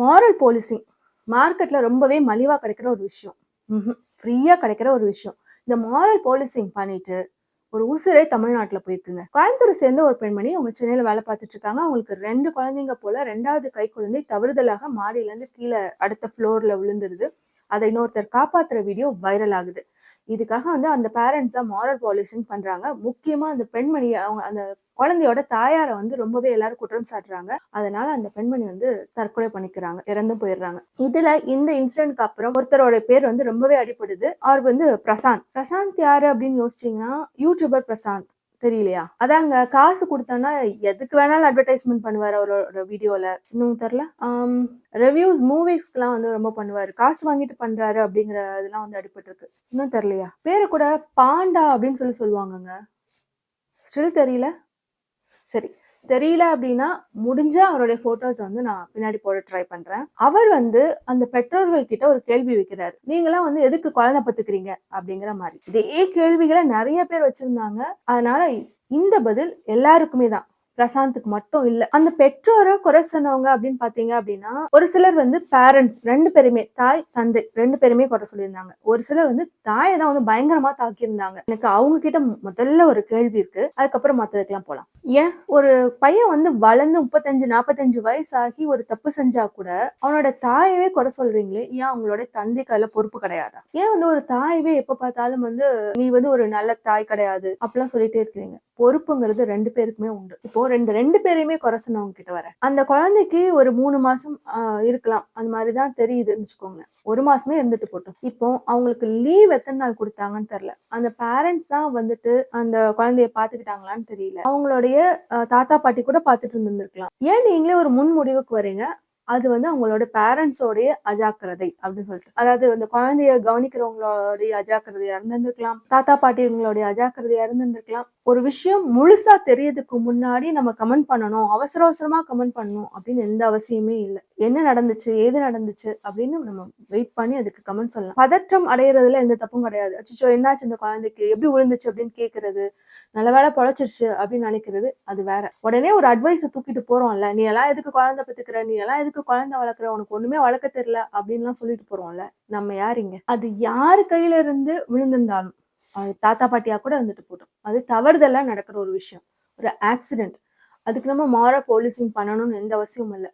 Moral போலிசிங் மார்க்கெட்டில் ரொம்பவே மலிவாக கிடைக்கிற ஒரு விஷயம். ஃப்ரீயாக கிடைக்கிற ஒரு விஷயம். இந்த மாரல் போலிசிங் பண்ணிட்டு ஒரு உசுரே தமிழ்நாட்டில் போயிருக்குங்க. கோயம்புத்தூர் சேர்ந்த ஒரு பெண்மணி அவங்க சென்னையில் வேலை பார்த்துட்டு இருக்காங்க. அவங்களுக்கு ரெண்டு குழந்தைங்க போல ரெண்டாவது கை குழந்தை தவறுதலாக மாடியிலேருந்து கீழே அடுத்த ஃப்ளோரில் விழுந்துருது. அதை இன்னொருத்தர் காப்பாத்துற வீடியோ வைரல் ஆகுது. இதுக்காக வந்து அந்த பேரண்ட்ஸா மாரல் பாலிசிங் பண்றாங்க. முக்கியமா அந்த பெண்மணி அவங்க அந்த குழந்தையோட தாயாரை வந்து ரொம்பவே எல்லாரும் குற்றம் சாட்டுறாங்க. அதனால அந்த பெண்மணி வந்து தற்கொலை பண்ணிக்கிறாங்க இறந்து போயிடுறாங்க. இதுல இந்த இன்சிடென்ட்க்கு அப்புறம் ஒருத்தரோட பேர் வந்து ரொம்பவே அடிப்படுது அவர் வந்து பிரசாந்த். பிரசாந்த் யாரு அப்படின்னு யோசிச்சீங்கன்னா யூடியூபர் பிரசாந்த். தெரியலையா? அதாங்க காசு கொடுத்தோன்னா எதுக்கு வேணாலும் அட்வர்டைஸ்மெண்ட் பண்ணுவார் அவரோட வீடியோல இன்னும் தெரில ரிவ்யூஸ் மூவிஸ்க்குலாம் வந்து ரொம்ப பண்ணுவார். காசு வாங்கிட்டு பண்றாரு அப்படிங்கிற இதெல்லாம் வந்து அடிபட்டு இருக்கு இன்னும் தெரியலையா? பேரு கூட பாண்டா அப்படின்னு சொல்லி சொல்லுவாங்கங்க. ஸ்டில் தெரியல. சரி. தெரியல அப்படின்னா முடிஞ்ச அவருடைய போட்டோஸ் வந்து நான் பின்னாடி போட ட்ரை பண்றேன். அவர் வந்து அந்த பெற்றோர்கள் கிட்ட ஒரு கேள்வி வைக்கிறார். நீங்களாம் வந்து எதுக்கு குழந்தை பத்துக்கிறீங்க? அப்படிங்கிற மாதிரி. இதே கேள்விகளை நிறைய பேர் வச்சிருந்தாங்க. அதனால இந்த பதில் எல்லாருக்குமே தான். பிரசாந்துக்கு மட்டும் இல்ல. அந்த பெற்றோரை குறை சொன்னவங்க அப்படின்னு பாத்தீங்க அப்படின்னா ஒரு சிலர் வந்து பேரண்ட்ஸ் ரெண்டு பேருமே தாய் தந்தை ரெண்டு பேருமே குறை சொல்லியிருந்தாங்க. ஒரு சிலர் வந்து தாயை தான் வந்து பயங்கரமா தாக்கியிருந்தாங்க. எனக்கு அவங்க கிட்ட முதல்ல ஒரு கேள்வி இருக்கு. அதுக்கப்புறம் மத்ததுக்கெல்லாம் போலாம். ஏன்? ஒரு பையன் வந்து வளர்ந்து முப்பத்தஞ்சு நாற்பத்தஞ்சு வயசாகி ஒரு தப்பு செஞ்சா கூட அவனோட தாயவே குறை சொல்றீங்களே ஏன் அவங்களோட தந்தைக்கு அதுல பொறுப்பு கிடையாதா? ஏன் வந்து ஒரு தாயவே எப்ப பார்த்தாலும் வந்து நீ வந்து ஒரு நல்ல தாய் கிடையாது அப்படிலாம் சொல்லிட்டே இருக்கிறீங்க. பொறுப்புங்கிறது ரெண்டு பேருக்குமே உண்டு. இப்போ ரெண்டு ரெண்டு பேரையுமே குறை சொன்னவங்க கிட்ட வர அந்த குழந்தைக்கு ஒரு மூணு மாசம் இருக்கலாம். அந்த மாதிரிதான் தெரியுதுன்னு வச்சுக்கோங்க ஒரு மாசமே இருந்துட்டு போட்டோம். இப்போ அவங்களுக்கு லீவ் எத்தனை நாள் கொடுத்தாங்கன்னு தெரியல. அந்த பேரண்ட்ஸ் தான் வந்துட்டு அந்த குழந்தைய பாத்துக்கிட்டாங்களான்னு தெரியல. அவங்களுடைய தாத்தா பாட்டி கூட பாத்துட்டு இருந்திருக்கலாம் ஏன் நீங்களே ஒரு முன் முடிவுக்கு வரீங்க? அது வந்து அவங்களோட பேரண்ட்ஸோடைய அஜாக்கிரதை அப்படின்னு சொல்லிட்டு. அதாவது அந்த குழந்தைய கவனிக்கிறவங்களுடைய அஜாக்கிரதையா இருந்திருக்கலாம் தாத்தா பாட்டிங்களுடைய அஜாக்கிரதையா இருந்திருக்கலாம் ஒரு விஷயம் முழுசா தெரியறதுக்கு முன்னாடி நம்ம கமெண்ட் பண்ணணும். அவசர அவசரமா கமெண்ட் பண்ணணும் அப்படின்னு எந்த அவசியமே இல்லை. என்ன நடந்துச்சு? ஏது நடந்துச்சு? அப்படின்னு நம்ம வெயிட் பண்ணி அதுக்கு கமெண்ட் சொல்லலாம். பதற்றம் அடையிறதுல எந்த தப்பும் கிடையாது. அச்சோ என்னாச்சு இந்த குழந்தைக்கு? எப்படி விழுந்துச்சு அப்படின்னு கேட்கறது நல்ல வேலை பொழைச்சிருச்சு அப்படின்னு நினைக்கிறது அது வேற. உடனே ஒரு அட்வைஸை தூக்கிட்டு போறோம்ல. நீ எல்லாம் எதுக்கு குழந்தை பத்துக்கிற? நீ எல்லாம் எதுக்கு குழந்தை வளர்க்குற உனக்கு ஒண்ணுமே வளர்க்க தெரியல அப்படின்லாம் சொல்லிட்டு போறோம்ல நம்ம யாருங்க அது யாரு கையில இருந்து விழுந்திருந்தாலும் அது தாத்தா பாட்டியா கூட இருந்துட்டு போட்டோம் அது தவறுதலா நடக்கிற ஒரு விஷயம். ஒரு ஆக்சிடென்ட் அதுக்கு நம்ம மாற போலீசிங் பண்ணணும்னு எந்த அவசியமும் இல்லை.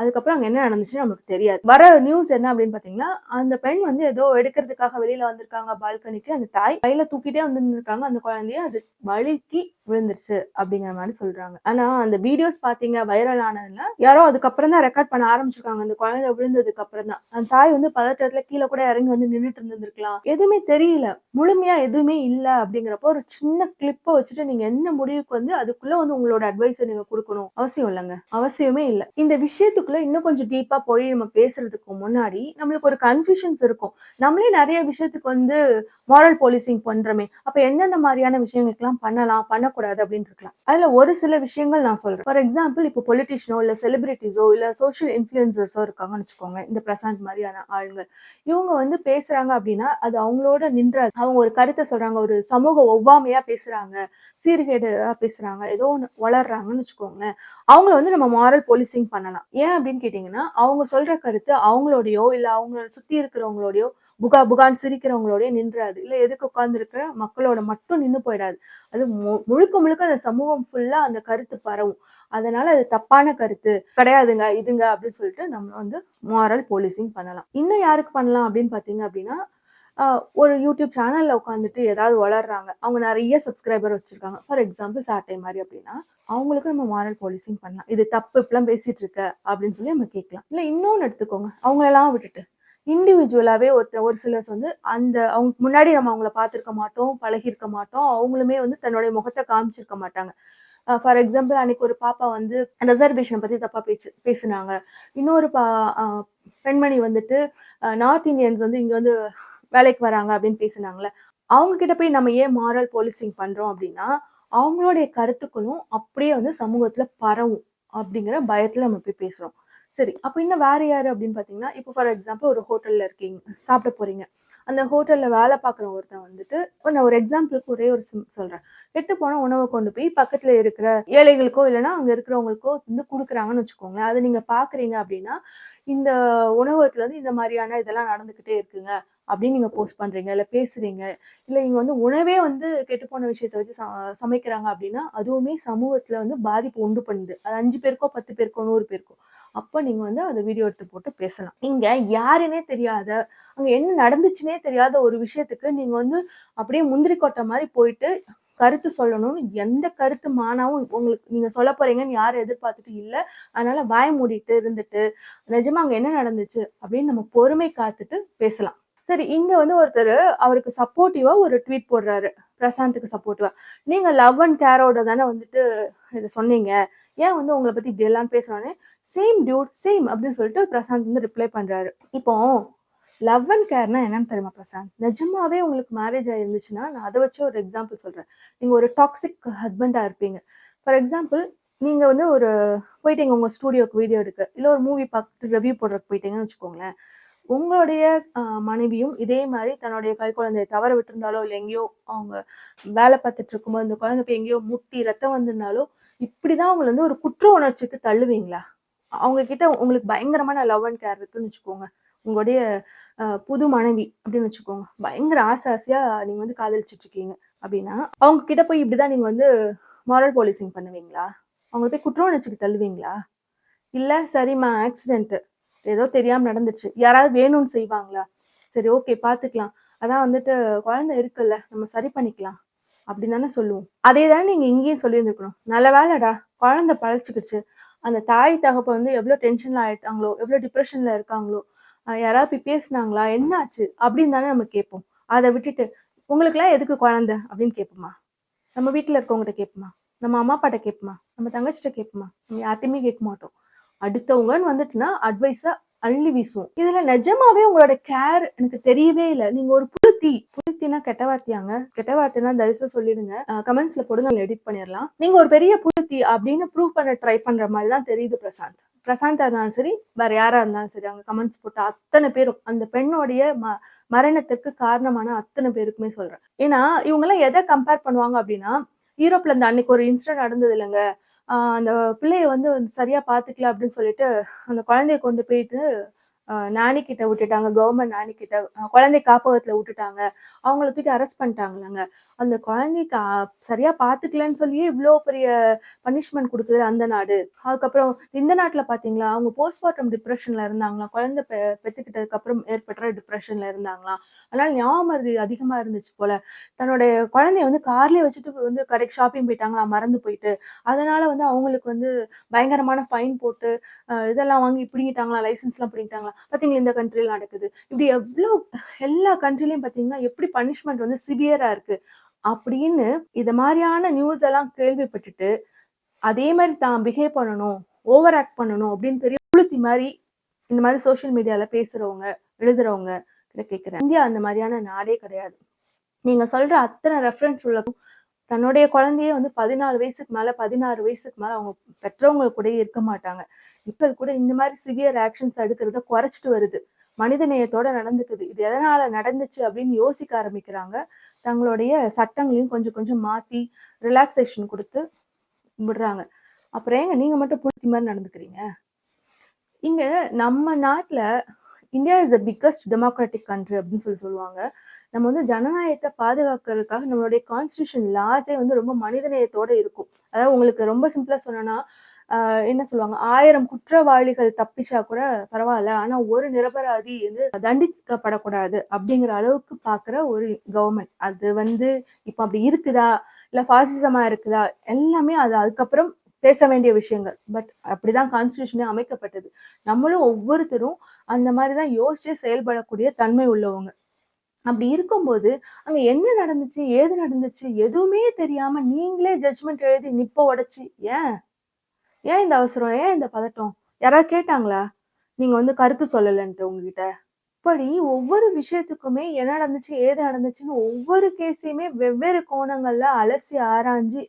அதுக்கப்புறம் அங்கே என்ன நடந்துச்சுன்னு நமக்கு தெரியாது. வர நியூஸ் என்ன அப்படின்னு பார்த்தீங்கன்னா அந்த பெண் வந்து ஏதோ எடுக்கிறதுக்காக வெளியில் வந்திருக்காங்க பால்கனிக்கு அந்த தாய் கையில் தூக்கிட்டே வந்துருக்காங்க அந்த குழந்தைய அது வழுக்கி விழுந்துருச்சு அப்படிங்கிற மாதிரி சொல்றாங்க. ஆனா அந்த வீடியோஸ் பாத்தீங்க வைரல் ஆனதுல யாரோ அதுக்கப்புறம் தான் ரெக்கார்ட் பண்ண ஆரம்பிச்சிருக்காங்க. அந்த குழந்தை விழுந்ததுக்கு அப்புறம் தான். அந்த தாய் வந்து பதட்டத்துல கீழே கூட இறங்கி வந்து நின்றுட்டு இருந்திருக்கலாம் எதுவுமே தெரியல. முழுமையா எதுவுமே இல்ல அப்படிங்கிறப்போ ஒரு சின்ன கிளிப்பை வச்சுட்டு நீங்க என்ன முடிவுக்கு வந்து அதுக்குள்ள வந்து உங்களோட அட்வைஸை நீங்க கொடுக்கணும். அவசியம் இல்லைங்க. அவசியமே இல்லை. இந்த விஷயத்துக்கு விஷயத்துக்குள்ள இன்னும் கொஞ்சம் டீப்பா போய் நம்ம பேசுறதுக்கு முன்னாடி நம்மளுக்கு ஒரு கன்ஃபியூஷன்ஸ் இருக்கும். நம்மளே நிறைய விஷயத்துக்கு வந்து மாரல் போலீசிங் பண்றோமே. அப்ப எந்தெந்த மாதிரியான விஷயங்களுக்கெல்லாம் பண்ணலாம் பண்ணக்கூடாது அப்படின்னு இருக்கலாம். அதுல ஒரு சில விஷயங்கள் நான் சொல்றேன். ஃபார் எக்ஸாம்பிள் இப்போ பொலிட்டிஷியனோ இல்ல செலிபிரிட்டிஸோ இல்ல சோஷியல் இன்ஃபுளுசர்ஸோ இருக்காங்கன்னு வச்சுக்கோங்க. இந்த பிரசாந்த் மாதிரியான ஆளுங்க. இவங்க வந்து பேசுறாங்க அப்படின்னா அது அவங்களோட நின்ற அவங்க ஒரு கருத்தை சொல்றாங்க ஒரு சமூக ஒவ்வாமையா பேசுறாங்க சீர்கேடா பேசுறாங்க ஏதோ ஒன்று வளர்றாங்கன்னு வச்சுக்கோங்களேன். அவங்கள வந்து நம்ம மாரல் போலீசிங் பண்ணலாம். ஏன் அப்படின்னு கேட்டிங்கன்னா அவங்க சொல்ற கருத்து அவங்களோடையோ இல்லை அவங்க சுத்தி இருக்கிறவங்களோடையோ புகா புகான்னு சிரிக்கிறவங்களோடய நின்றாது. இல்லை எதுக்கு உட்கார்ந்துருக்கிற? மக்களோட மட்டும் நின்று போயிடாது. அது மு- முழுக்க முழுக்க அந்த சமூகம் ஃபுல்லாக அந்த கருத்து பரவும். அதனால அது தப்பான கருத்து. கிடையாதுங்க இதுங்க அப்படின்னு சொல்லிட்டு நம்ம வந்து மாரல் போலீசிங் பண்ணலாம். இன்னும் யாருக்கு பண்ணலாம் அப்படின்னு பார்த்தீங்க அப்படின்னா ஒரு யூடியூப் சேனலில் உட்காந்துட்டு ஏதாவது வளர்றாங்க அவங்க நிறைய சப்ஸ்கிரைபர் வச்சுருக்காங்க. ஃபார் எக்ஸாம்பிள் சாட்டை மாதிரி அப்படின்னா அவங்களுக்கு நம்ம மாரல் போலீசிங் பண்ணலாம். இது தப்பு இப்பெல்லாம் பேசிட்டு இருக்க அப்படின்னு சொல்லி நம்ம கேட்கலாம். இல்லை இன்னொன்னு எடுத்துக்கோங்க. அவங்களெல்லாம் விட்டுட்டு இண்டிவிஜுவலாகவே ஒருத்தர் ஒரு சிலர்ஸ் வந்து அந்த அவங்க முன்னாடி நம்ம அவங்கள பார்த்துருக்க மாட்டோம் பழகியிருக்க மாட்டோம் அவங்களுமே வந்து தன்னுடைய முகத்தை காமிச்சிருக்க மாட்டாங்க. ஃபார் எக்ஸாம்பிள் அன்னைக்கு ஒரு பாப்பா வந்து ரிசர்வேஷன் பற்றி தப்பாக பேச்சு பேசுனாங்க. இன்னொரு பா பெண்மணி வந்துட்டு நார்த் இந்தியன்ஸ் வந்து இங்கே வந்து வேலைக்கு வராங்க அப்படின்னு பேசுனாங்கல்ல அவங்க கிட்ட போய் நம்ம ஏன் மாரல் போலீசிங் பண்றோம் அப்படின்னா அவங்களுடைய கருத்துக்களும் அப்படியே வந்து சமூகத்துல பரவும் அப்படிங்கிற பயத்துல நம்ம போய் பேசுறோம். சரி அப்போ இன்னும் வேற யாரு அப்படின்னு பாத்தீங்கன்னா இப்போ ஃபார் எக்ஸாம்பிள் ஒரு ஹோட்டல்ல இருக்கீங்க சாப்பிட போறீங்க. அந்த ஹோட்டல்ல வேலை பார்க்குற ஒருத்தன் வந்துட்டு ஒரு நான் ஒரு எக்ஸாம்பிளுக்கு ஒரே ஒரு சிம் சொல்றேன். கெட்டு போன உணவை கொண்டு போய் பக்கத்துல இருக்கிற ஏழைகளுக்கோ இல்லைன்னா அங்க இருக்கிறவங்களுக்கோ வந்து கொடுக்குறாங்கன்னு வச்சுக்கோங்களேன். அதை நீங்க பாக்குறீங்க அப்படின்னா இந்த உணவகத்துல வந்து இந்த மாதிரியான இதெல்லாம் நடந்துகிட்டே இருக்குங்க. அப்படின்னு நீங்க போஸ்ட் பண்றீங்க இல்ல பேசுறீங்க. இல்ல இங்க வந்து உணவே வந்து கெட்டுப்போன விஷயத்த வச்சு ச- சமைக்கிறாங்க அப்படின்னா அதுவுமே சமூகத்துல வந்து பாதிப்பு உண்டு பண்ணுது. அது அஞ்சு பேருக்கோ பத்து பேருக்கோ நூறு பேருக்கோ. அப்ப நீங்க வந்து அதை வீடியோ எடுத்து போட்டு பேசலாம். இங்க யாருன்னே தெரியாத அங்க என்ன நடந்துச்சுன்னே தெரியாத ஒரு விஷயத்துக்கு நீங்க வந்து அப்படியே முந்திரி கொட்டை மாதிரி போயிட்டு கருத்து சொல்லணும்னு எந்த கருத்து மானாவும் உங்களுக்கு நீங்க சொல்ல போறீங்கன்னு யாரும் எதிர்பார்த்துட்டு இல்ல. அதனால வாய மூடிட்டு இருந்துட்டு நிஜமா அங்க என்ன நடந்துச்சு? அப்படின்னு நம்ம பொறுமை காத்துட்டு பேசலாம். சரி இங்க வந்து ஒருத்தர் அவருக்கு சப்போர்ட்டிவா ஒரு ட்வீட் போடுறாரு. பிரசாந்துக்கு சப்போர்ட்டிவா நீங்க லவ் அண்ட் கேரோட தானே வந்துட்டு இதை சொன்னீங்க. ஏன் வந்து உங்களை பத்தி இப்படி எல்லாம் பேசுறானே சேம் டியூட் சேம் அப்படின்னு சொல்லிட்டு பிரசாந்த் வந்து ரிப்ளை பண்றாரு. இப்போ லவ் அண்ட் கேர்னா என்னன்னு தெரியுமா பிரசாந்த்? நிஜமாவே உங்களுக்கு மேரேஜ் ஆயிருந்துச்சுன்னா நான் அதை வச்சு ஒரு எக்ஸாம்பிள் சொல்றேன். நீங்க ஒரு டாக்ஸிக் ஹஸ்பண்டா இருப்பீங்க. ஃபார் எக்ஸாம்பிள் நீங்க வந்து ஒரு போயிட்டீங்க உங்க ஸ்டூடியோக்கு வீடியோ எடுக்க இல்ல ஒரு மூவி பார்த்துட்டு ரிவ்யூ போடுறதுக்கு போயிட்டீங்கன்னு வச்சுக்கோங்களேன். உங்களுடைய மனைவியும் இதே மாதிரி தன்னுடைய கை குழந்தையை தவற விட்டுருந்தாலோ இல்லை எங்கேயோ அவங்க வேலை பார்த்துட்டு இருக்கும்போது இந்த குழந்தை போய் எங்கேயோ முட்டி ரத்தம் வந்திருந்தாலோ இப்படிதான் அவங்களை வந்து ஒரு குற்ற உணர்ச்சிக்கு தள்ளுவீங்களா? அவங்க கிட்ட உங்களுக்கு பயங்கரமான லவ் அண்ட் கேர் இருக்குன்னு வச்சுக்கோங்க. உங்களுடைய புது மனைவி அப்படின்னு வச்சுக்கோங்க. பயங்கர ஆசை ஆசையா நீங்க வந்து காதலிச்சிட்டு இருக்கீங்க அப்படின்னா அவங்க கிட்ட போய் இப்படிதான் நீங்க வந்து மாரல் போலீசிங் பண்ணுவீங்களா? அவங்களை போய் குற்ற உணர்ச்சிக்கு தள்ளுவீங்களா? இல்ல சரிம்மா ஆக்சிடென்ட் ஏதோ தெரியாம நடந்துச்சு யாராவது வேணும்னு செய்வாங்களா? சரி ஓகே பாத்துக்கலாம். அதான் வந்துட்டு குழந்தை இருக்குல்ல நம்ம சரி பண்ணிக்கலாம் அப்படின்னு தானே சொல்லுவோம். அதே தானே நீங்க இங்கேயும் சொல்லியிருந்துக்கணும் நல்ல வேலைடா குழந்தை பழச்சிக்கிடுச்சு. அந்த தாய் தகப்ப வந்து எவ்வளவு டென்ஷன்ல ஆயிட்டாங்களோ எவ்வளவு டிப்ரெஷன்ல இருக்காங்களோ யாராவது போய் பேசுனாங்களா? என்ன ஆச்சு அப்படின்னு தானே நம்ம கேட்போம். அதை விட்டுட்டு உங்களுக்குலாம் எதுக்கு குழந்தை? அப்படின்னு கேட்போமா? நம்ம வீட்டில் இருக்கவங்ககிட்ட கேட்போமா? நம்ம அம்மா அப்பாட்ட கேட்போமா? நம்ம தங்கச்சிட்ட கேட்போமா? நம்ம யார்ட்டையுமே கேட்க மாட்டோம். அடுத்தவங்கன்னு வந்துட்டுனா அட்வைஸா அள்ளி வீசுவோம். இதுல நிஜமாவே உங்களோட கேர் எனக்கு தெரியவே இல்லை. நீங்க ஒரு புழுத்தி புழுத்தினா கெட்ட வார்த்தையாங்க. கெட்ட வார்த்தைனா தயவுசு சொல்லிடுங்க. கமெண்ட்ஸ்ல போடுங்க எடிட் பண்ணிடலாம். நீங்க ஒரு பெரிய புழுத்தி அப்படின்னு ப்ரூவ் பண்ண ட்ரை பண்ற மாதிரி தான் தெரியுது பிரசாந்த். பிரசாந்தா இருந்தாலும் சரி வேற யாரா இருந்தாலும் சரி அவங்க கமெண்ட்ஸ் போட்ட அத்தனை பேரும் அந்த பெண்ணுடைய ம மரணத்துக்கு காரணமான அத்தனை பேருக்குமே சொல்றேன். ஏன்னா இவங்க எல்லாம் எதை கம்பேர் பண்ணுவாங்க அப்படின்னா யூரோப்ல இந்த அன்னைக்கு ஒரு இன்சிடென்ட் நடந்தது இல்லைங்க. அந்த பிள்ளைய வந்து சரியா பாத்துக்கல அப்படின்னு சொல்லிட்டு அந்த குழந்தைய கொண்டு போயிட்டு நானி கிட்ட விட்டுட்டாங்க கவர்மெண்ட் நானி கிட்ட குழந்தை காப்பகத்துல விட்டுட்டாங்க. அவங்கள தூக்கி அரெஸ்ட் பண்ணிட்டாங்களாங்க. அந்த குழந்தைக்கு சரியா பாத்துக்கலன்னு சொல்லியே இவ்வளோ பெரிய பனிஷ்மெண்ட் கொடுக்குது அந்த நாடு. அதுக்கப்புறம் இந்த நாட்டுல பாத்தீங்களா அவங்க போஸ்ட்மார்ட்டம் டிப்ரெஷன்ல இருந்தாங்களாம். குழந்தை பெ பெத்துக்கிட்டதுக்கு அப்புறம் ஏற்பட்ட டிப்ரெஷன்ல இருந்தாங்களாம். அதனால ஞாபகம் அதிகமா இருந்துச்சு போல. தன்னுடைய குழந்தைய வந்து கார்லயே வச்சுட்டு வந்து கரெக்ட் ஷாப்பிங் போயிட்டாங்களா மறந்து போயிட்டு. அதனால வந்து அவங்களுக்கு வந்து பயங்கரமான ஃபைன் போட்டு இதெல்லாம் வாங்கி பிடிங்கிட்டாங்களா லைசன்ஸ் எல்லாம் பிடிங்கிட்டாங்களா. பார்த்தீங்களா இந்த கண்ட்ரியில் நடக்குது. இப்படி எவ்வளவு எல்லா கண்ட்ரிலையும் பாத்தீங்கன்னா எப்படி பனிஷ்மெண்ட் வந்து சிவியரா இருக்கு? அப்படின்னு இது மாதிரியான நியூஸ் எல்லாம் கேள்விப்பட்டுட்டு அதே மாதிரி தான் பிஹேவ் பண்ணணும் ஓவர் ஆக்ட் பண்ணணும் அப்படின்னு பெரிய புளுத்தி மாதிரி இந்த மாதிரி சோஷியல் மீடியால பேசுறவங்க எழுதுறவங்க கிட்ட கேட்குறேன் இந்தியா அந்த மாதிரியான நாடே கிடையாது. நீங்க சொல்ற அத்தனை ரெஃபரன்ஸ் உள்ள தன்னுடைய குழந்தையே வந்து பதினாலு வயசுக்கு மேல பதினாறு வயசுக்கு மேல அவங்க பெற்றவங்க கூட இருக்க மாட்டாங்க. இப்ப கூட இந்த மாதிரி சிவியர் ஆக்ஷன்ஸ் எடுக்கிறத குறைச்சிட்டு வருது. மனித நேயத்தோட நடந்துக்குது. இது எதனால நடந்துச்சு அப்படின்னு யோசிக்க ஆரம்பிக்கிறாங்க. தங்களுடைய சட்டங்களையும் கொஞ்சம் கொஞ்சம் மாத்தி ரிலாக்ஸேஷன் கொடுத்து விடுறாங்க. அப்புறம் ஏங்க நீங்க மட்டும் புடிச்சி மாதிரி நடந்துக்கிறீங்க? இங்க நம்ம நாட்டுல India is the biggest democratic country அப்படின்னு சொல்லி சொல்லுவாங்க. நம்ம வந்து ஜனநாயகத்தை பாதுகாக்கிறதுக்காக நம்மளுடைய கான்ஸ்டியூஷன் லாஸே வந்து ரொம்ப மனிதநேயத்தோட இருக்கும். அதாவது உங்களுக்கு ரொம்ப சிம்பிளா சொன்னோன்னா என்ன சொல்லுவாங்க? ஆயிரம் குற்றவாளிகள் தப்பிச்சா கூட பரவாயில்ல. ஆனா ஒரு நிரபராதி வந்து தண்டிக்கப்படக்கூடாது அப்படிங்கிற அளவுக்கு பாக்குற ஒரு கவர்மெண்ட் அது வந்து இப்ப அப்படி இருக்குதா? இல்ல பாசிசமா இருக்குதா? எல்லாமே அது அதுக்கப்புறம் பேச வேண்டிய விஷயங்கள். பட் அப்படிதான் கான்ஸ்டியூஷனே அமைக்கப்பட்டது. நம்மளும் ஒவ்வொருத்தரும் அந்த மாதிரிதான் யோசிச்சே செயல்படக்கூடிய தன்மை உள்ளவங்க. அப்படி இருக்கும்போது அங்க என்ன நடந்துச்சு ஏது நடந்துச்சு எதுவுமே தெரியாம நீங்களே ஜட்ஜ்மெண்ட் எழுதி நிப்ப உடைச்சு. ஏன்? ஏன் இந்த அவசரம்? ஏன் இந்த பதட்டம்? யாராவது கேட்டாங்களா? நீங்க வந்து கருத்து சொல்லலன்ட்டு உங்ககிட்ட. இப்படி ஒவ்வொரு விஷயத்துக்குமே என்ன நடந்துச்சு ஏது நடந்துச்சுன்னு ஒவ்வொரு கேஸையுமே வெவ்வேறு கோணங்கள்ல அலசி ஆராய்ஞ்சு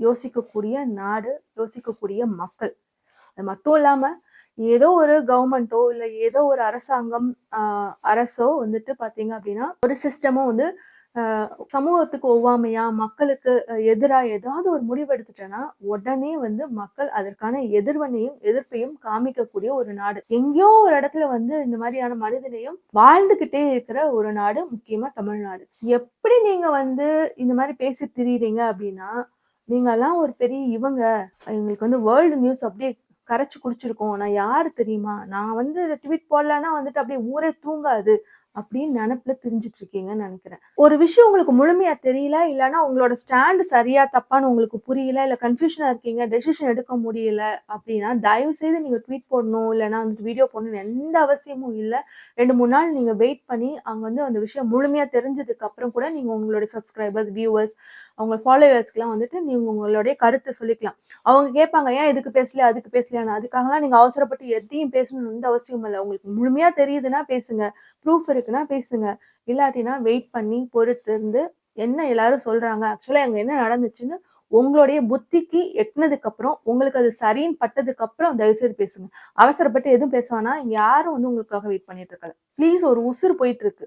யோசிக்கக்கூடிய நாடு யோசிக்கக்கூடிய மக்கள். அது மட்டும் இல்லாம ஏதோ ஒரு கவர்மெண்ட்டோ இல்லை ஏதோ ஒரு அரசாங்கம் அரசோ வந்துட்டு பார்த்தீங்க அப்படின்னா ஒரு சிஸ்டமோ வந்து சமூகத்துக்கு ஒவ்வாமையா மக்களுக்கு எதிராக ஏதாவது ஒரு முடிவு எடுத்துட்டேன்னா உடனே வந்து மக்கள் அதற்கான எதிர்வனையும் எதிர்ப்பையும் காமிக்கக்கூடிய ஒரு நாடு. எங்கேயோ ஒரு இடத்துல வந்து இந்த மாதிரியான மனிதனையும் வாழ்ந்துகிட்டே இருக்கிற ஒரு நாடு முக்கியமா தமிழ்நாடு. எப்படி நீங்க வந்து இந்த மாதிரி பேசி திரியுறீங்க அப்படின்னா நீங்கெல்லாம் ஒரு பெரிய இவங்க. எங்களுக்கு வந்து வேர்ல்டு நியூஸ் அப்படியே கரைச்சி குடிச்சிருக்கோம் நான் யாரு தெரியுமா? நான் வந்து ட்வீட் போடலன்னா வந்துட்டு அப்படியே ஊரே தூங்காது அப்படின்னு நினப்புல தெரிஞ்சிட்டு இருக்கீங்கன்னு நினைக்கிறேன். ஒரு விஷயம் உங்களுக்கு முழுமையா தெரியல? இல்லைன்னா உங்களோட ஸ்டாண்ட் சரியா தப்பான்னு உங்களுக்கு புரியல? இல்ல கன்ஃபியூஷனா இருக்கீங்க? டெசிஷன் எடுக்க முடியல? அப்படின்னா தயவு செய்து நீங்க ட்வீட் போடணும். இல்லைன்னா வந்துட்டு வீடியோ போடணும் எந்த அவசியமும் இல்லை. ரெண்டு மூணு நாள் நீங்க வெயிட் பண்ணி அங்க வந்து அந்த விஷயம் முழுமையா தெரிஞ்சதுக்கு அப்புறம் கூட நீங்க உங்களோட சப்ஸ்கிரைபர்ஸ் வியூவர்ஸ் அவங்க ஃபாலோவர்ஸ்க்குலாம் வந்துட்டு நீங்க உங்களுடைய கருத்தை சொல்லிக்கலாம். அவங்க கேட்பாங்க ஏன் இதுக்கு பேசல? அதுக்கு பேசலையான்னு? அதுக்காகலாம் நீங்க அவசரப்பட்டு எதையும் பேசணும்னு வந்து அவசியம் இல்லை. உங்களுக்கு முழுமையா தெரியுதுன்னா பேசுங்க. ப்ரூஃப் இருக்குன்னா பேசுங்க. இல்லாட்டினா வெயிட் பண்ணி பொறுத்து இருந்து என்ன எல்லாரும் சொல்றாங்க? ஆக்சுவலா அங்க என்ன நடந்துச்சுன்னு உங்களுடைய புத்திக்கு எட்டினதுக்கு அப்புறம் உங்களுக்கு அது சரின்னு பட்டதுக்கு அப்புறம் தயவுசெய்து பேசுங்க. அவசரப்பட்டு எதுவும் பேசுவானா யாரும் வந்து உங்களுக்காக வெயிட் பண்ணிட்டு இருக்கல. ப்ளீஸ் ஒரு உசுறு போயிட்டு இருக்கு.